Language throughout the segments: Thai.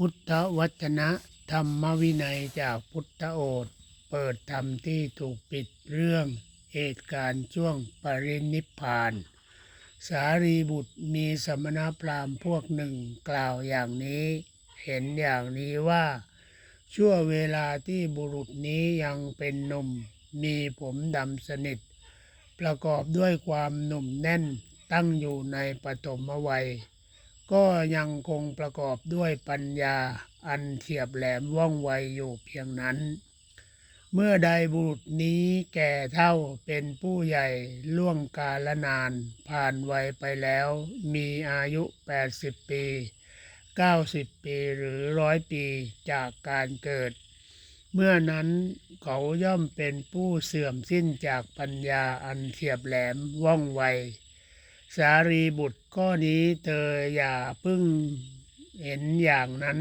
พุทธวจนะธรรมวินัยจากพุทธโอษฐ์เปิดธรรมที่ถูกปิดเรื่องเหตุการณ์ช่วงปรินิพพาน สารีบุตรมีสมณพราหมณ์พวกหนึ่งกล่าวอย่างนี้ เห็นอย่างนี้ว่า ชั่วเวลาที่บุรุษนี้ยังเป็นหนุ่ม มีผมดำสนิท ประกอบด้วยความหนุ่มแน่นตั้งอยู่ในปฐมวัย ก็ยังคงประกอบด้วยปัญญาอันเฉียบแหลมว่องไวอยู่เพียงนั้น เมื่อใดบุรุษนี้แก่เท่าเป็นผู้ใหญ่ล่วงกาลนาน ผ่านวัยไปแล้ว มีอายุ 80 ปี 90 ปีหรือร้อยปีจากการเกิด เมื่อนั้นเขาย่อมเป็นผู้เสื่อมสิ้นจากปัญญาอันเฉียบแหลมว่องไว สารีบุตรข้อนี้เธออย่าพึ่งเห็นอย่างนั้น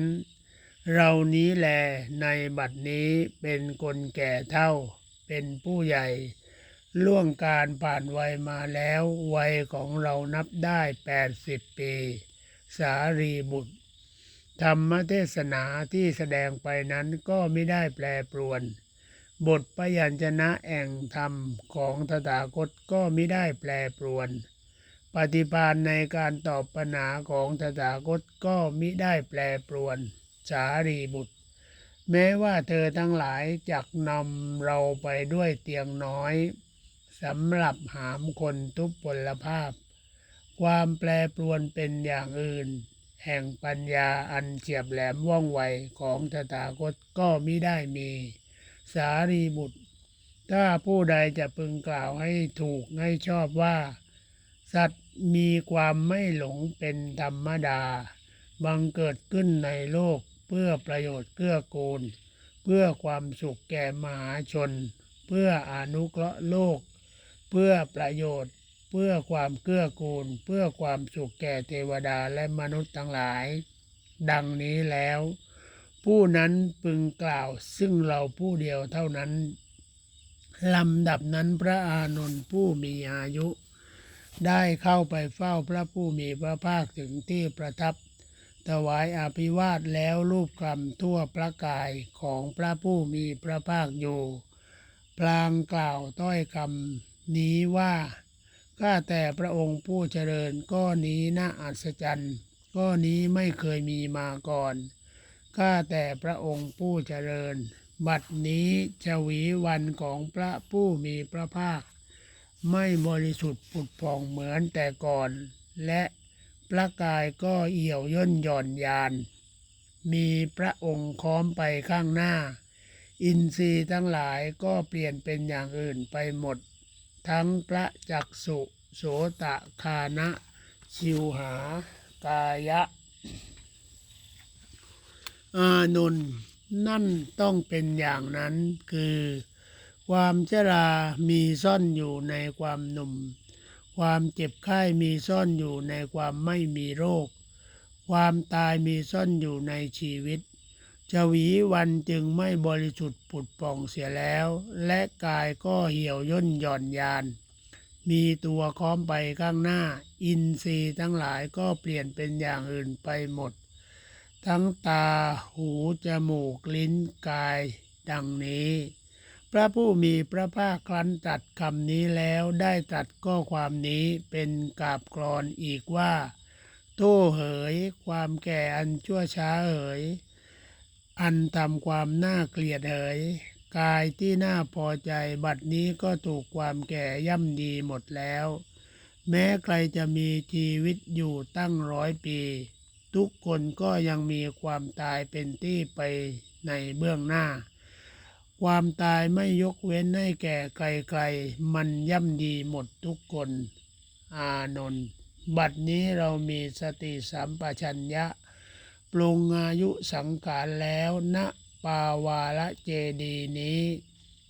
เรานี้แลในบัดนี้เป็นคนแก่เท่า เป็นผู้ใหญ่ ล่วงการผ่านวัยมาแล้ว วัยของเรานับได้แปดสิบปี สารีบุตร ธรรมเทศนาที่แสดงไปนั้นก็ไม่ได้แปรปรวน บทพยัญชนะแห่งธรรมของตถาคตก็ไม่ได้แปรปรวน ปฏิภาณในการตอบปัญหาของตถาคตก็มิได้แปรปรวนสารีบุตร แม้ว่าเธอทั้งหลายจักนำเราไปด้วยเตียงน้อยสำหรับหามคนทุพพลภาพ ความแปรปรวนเป็นอย่างอื่น แห่งปัญญาอันเฉียบแหลมว่องไวของตถาคตก็มิได้มี สารีบุตร ถ้าผู้ใดจะพึงกล่าวให้ถูกให้ชอบว่า สัตว มีความไม่หลงเป็นธรรมดา บังเกิดขึ้นในโลกเพื่อประโยชน์เกื้อกูล เพื่อความสุขแก่มหาชน เพื่ออนุเคราะห์โลก เพื่อประโยชน์ เพื่อความเกื้อกูล เพื่อความสุขแก่เทวดาและมนุษย์ทั้งหลาย ดังนี้แล้ว ผู้นั้นพึงกล่าวซึ่งเราผู้เดียวเท่านั้นลำดับนั้นพระอานนท์ผู้มีอายุ ได้เข้าไปเฝ้าพระผู้มีพระภาคถึงที่ประทับ ถวายอภิวาทแล้วรูปคำทั่วพระกายของพระผู้มีพระภาคอยู่ พลางกล่าวต้อยคำนี้ว่าข้าแต่พระองค์ผู้เจริญก้อนี้น่าอัศจรรย์ก้อนี้ไม่เคยมีมาก่อนข้าแต่พระองค์ผู้เจริญ บัดนี้ชวีวันของพระผู้มีพระภาค ไม่บริสุทธิ์ผุดผ่องเหมือนแต่ก่อน และพระกายก็เอี่ยวย่นหย่อนยาน มีพระองค์ค้อมไปข้างหน้า อินทรีย์ทั้งหลายก็เปลี่ยนเป็นอย่างอื่นไปหมด ทั้งพระจักสุโสตะคานะ ชิวหากายะ อานนท์นั่นต้องเป็นอย่างนั้นคือ ความชรามีซ่อนอยู่ในความหนุ่ม ความเจ็บไข้มีซ่อนอยู่ในความไม่มีโรค ความตายมีซ่อนอยู่ในชีวิตชวีวันจึงไม่บริสุทธิ์ผุดป่องเสียแล้ว และกายก็เหี่ยวย่นหย่อนยาน มีตัวค้อมไปข้างหน้า อินทรีย์ทั้งหลายก็เปลี่ยนเป็นอย่างอื่นไปหมด ทั้งตา หู จมูก ลิ้น กาย ดังนี้ พระผู้มีพระภาคครั้นตัดคำนี้แล้วได้ตัดข้อความนี้เป็นกาบกรอนอีกว่าโต้เหย ความแก่อันชั่วช้าเหย อันทำความน่าเกลียดเหย กายที่น่าพอใจบัดนี้ก็ถูกความแก่ย่ำดีหมดแล้ว แม้ใครจะมีชีวิตอยู่ตั้งร้อยปี ทุกคนก็ยังมีความตายเป็นที่ไปในเบื้องหน้า ความตายไม่ยกเว้นให้แก่ใครๆมันย่ำดีหมดทุกคน อานนท์บัดนี้เรามีสติสัมปชัญญะ ปรุงอายุสังขารแล้วณปาวาละเจดีนี้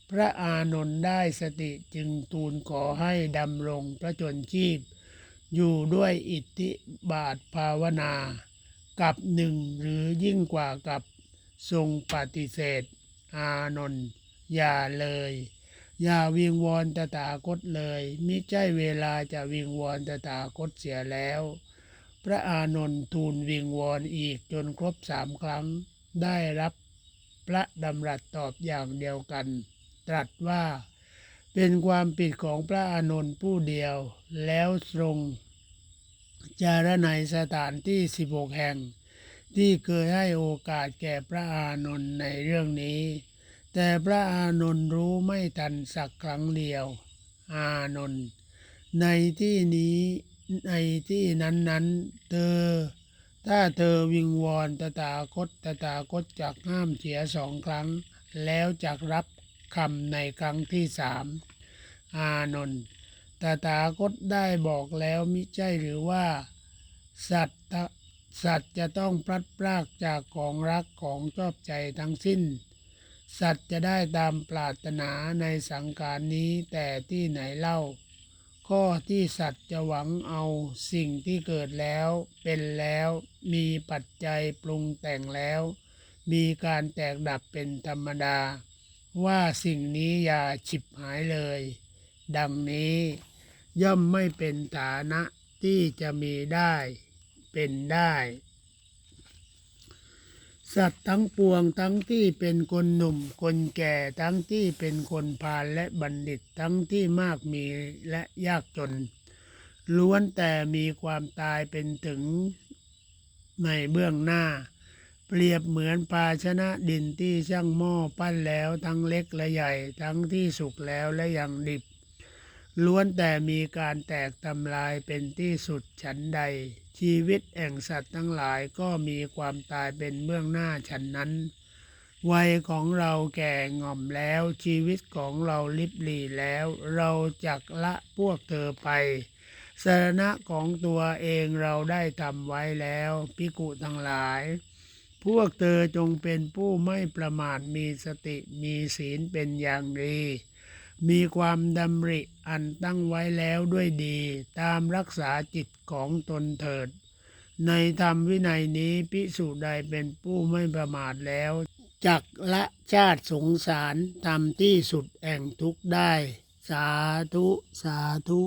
พระอานนท์ได้สติจึงทูลขอให้ดำรงพระชนชีพ อยู่ด้วยอิทธิบาทภาวนา กับหนึ่งหรือยิ่งกว่ากับทรงปฏิเสธ อานนท์อย่าเลย อย่าวิงวอนตถาคตเลยมิใช่เวลาจะวิงวอนตถาคตเสียแล้ว พระอานนท์ทูลวิงวอนอีกจนครบสามครั้ง ได้รับพระดำรัสตอบอย่างเดียวกัน ตรัสว่าเป็นความผิดของพระอานนท์ผู้เดียวแล้วทรงจารณัยสถานที่16แห่ง ที่เคยให้โอกาสแก่พระอานนท์ในเรื่องนี้ แต่พระอานนท์รู้ไม่ทันสักครั้งเดียว อานนท์ในที่นี้ในที่นั้นๆเธอ ถ้าเธอวิงวอนตถาคตตถาคตจักห้ามเสียสองครั้ง แล้วจักรับคำในครั้งที่สามอานนท์ตถาคตได้บอกแล้วมิใช่หรือว่า สัตว์ สัตว์จะต้องพลัดพรากจากของรักของชอบใจทั้งสิ้น สัตว์จะได้ตามปรารถนาในสังขารนี้แต่ที่ไหนเล่า ข้อที่สัตว์จะหวังเอาสิ่งที่เกิดแล้วเป็นแล้ว มีปัจจัยปรุงแต่งแล้ว มีการแตกดับเป็นธรรมดา ว่าสิ่งนี้อย่าฉิบหายเลย ดังนี้ ย่อมไม่เป็นฐานะที่จะมีได้ เป็นได้ สัตว์ทั้งปวงทั้งที่เป็นคนหนุ่ม คนแก่ทั้งที่เป็นคนพาลและบัณฑิตทั้งที่มากมีและยากจน ล้วนแต่มีความตายเป็นถึงในเบื้องหน้า เปรียบเหมือนภาชนะดินที่ช่างหม้อปั้นแล้วทั้งเล็กและใหญ่ ทั้งที่สุกแล้วและยังดิบล้วนแต่มีการแตกทำลายเป็นที่สุดฉันใด ชีวิตแห่งสัตว์ทั้งหลายก็มีความตายเป็นเบื้องหน้าฉันนั้น วัยของเราแก่ง่อมแล้ว ชีวิตของเราลิบหลีแล้ว เราจักละพวกเธอไปสารณะของตัวเองเราได้ทำไว้แล้วพิกุทั้งหลาย พวกเธอจงเป็นผู้ไม่ประมาทมีสติมีศีลเป็นอย่างดี มีความดำริ อันตั้งไว้แล้วด้วยดี ตามรักษาจิตของตนเถิด ในธรรมวินัยนี้พิสุใดเป็นผู้ไม่ประมาทแล้วจักละชาติสงสารทำที่สุดแห่งทุกได้ สาธุ สาธุ